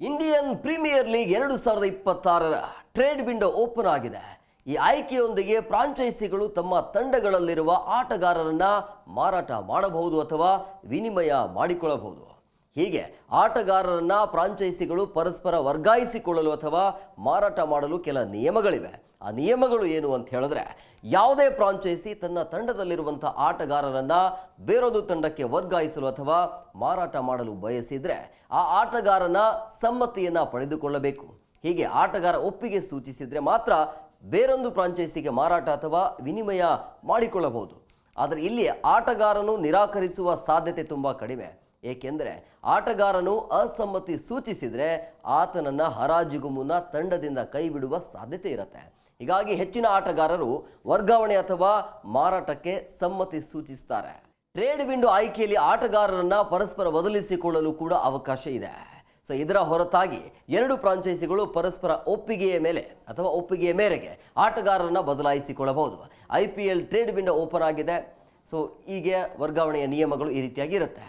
Indian premier league ಎರಡು ಸಾವಿರದ ಇಪ್ಪತ್ತಾರರ ಟ್ರೇಡ್ ವಿಂಡೋ ಓಪನ್ ಆಗಿದೆ. ಈ ಆಯ್ಕೆಯೊಂದಿಗೆ ಫ್ರಾಂಚೈಸಿಗಳು ತಮ್ಮ ತಂಡಗಳಲ್ಲಿರುವ ಆಟಗಾರರನ್ನ ಮಾರಾಟ ಮಾಡಬಹುದು ಅಥವಾ ವಿನಿಮಯ ಮಾಡಿಕೊಳ್ಳಬಹುದು. ಹೀಗೆ ಆಟಗಾರರನ್ನ ಫ್ರಾಂಚೈಸಿಗಳು ಪರಸ್ಪರ ವರ್ಗಾಯಿಸಿಕೊಳ್ಳಲು ಅಥವಾ ಮಾರಾಟ ಮಾಡಲು ಕೆಲ ನಿಯಮಗಳಿವೆ. ಆ ನಿಯಮಗಳು ಏನು ಅಂತ ಹೇಳಿದ್ರೆ, ಯಾವುದೇ ಫ್ರಾಂಚೈಸಿ ತನ್ನ ತಂಡದಲ್ಲಿರುವಂಥ ಆಟಗಾರರನ್ನ ಬೇರೊಂದು ತಂಡಕ್ಕೆ ವರ್ಗಾಯಿಸಲು ಅಥವಾ ಮಾರಾಟ ಮಾಡಲು ಬಯಸಿದ್ರೆ, ಆ ಆಟಗಾರನ ಸಮ್ಮತಿಯನ್ನು ಪಡೆದುಕೊಳ್ಳಬೇಕು. ಹೀಗೆ ಆಟಗಾರ ಒಪ್ಪಿಗೆ ಸೂಚಿಸಿದರೆ ಮಾತ್ರ ಬೇರೊಂದು ಫ್ರಾಂಚೈಸಿಗೆ ಮಾರಾಟ ಅಥವಾ ವಿನಿಮಯ ಮಾಡಿಕೊಳ್ಳಬಹುದು. ಆದರೆ ಇಲ್ಲಿ ಆಟಗಾರನು ನಿರಾಕರಿಸುವ ಸಾಧ್ಯತೆ ತುಂಬ ಕಡಿಮೆ. ಏಕೆಂದರೆ ಆಟಗಾರನು ಅಸಮ್ಮತಿ ಸೂಚಿಸಿದರೆ ಆತನನ್ನ ಹರಾಜಿಗೂ ಮುನ್ನ ತಂಡದಿಂದ ಕೈಬಿಡುವ ಸಾಧ್ಯತೆ ಇರುತ್ತೆ. ಹೀಗಾಗಿ ಹೆಚ್ಚಿನ ಆಟಗಾರರು ವರ್ಗಾವಣೆ ಅಥವಾ ಮಾರಾಟಕ್ಕೆ ಸಮ್ಮತಿ ಸೂಚಿಸ್ತಾರೆ. ಟ್ರೇಡ್ ವಿಂಡೋ ಆಯ್ಕೆಯಲ್ಲಿ ಆಟಗಾರರನ್ನ ಪರಸ್ಪರ ಬದಲಿಸಿಕೊಳ್ಳಲು ಕೂಡ ಅವಕಾಶ ಇದೆ. ಸೊ ಇದರ ಹೊರತಾಗಿ ಎರಡು ಫ್ರಾಂಚೈಸಿಗಳು ಪರಸ್ಪರ ಒಪ್ಪಿಗೆಯ ಮೇಲೆ ಅಥವಾ ಒಪ್ಪಿಗೆಯ ಮೇರೆಗೆ ಆಟಗಾರರನ್ನ ಬದಲಾಯಿಸಿಕೊಳ್ಳಬಹುದು. I P L trade window open ಆಗಿದೆ. ಸೊ ಹೀಗೆ ವರ್ಗಾವಣೆಯ ನಿಯಮಗಳು ಈ ರೀತಿಯಾಗಿ ಇರುತ್ತೆ.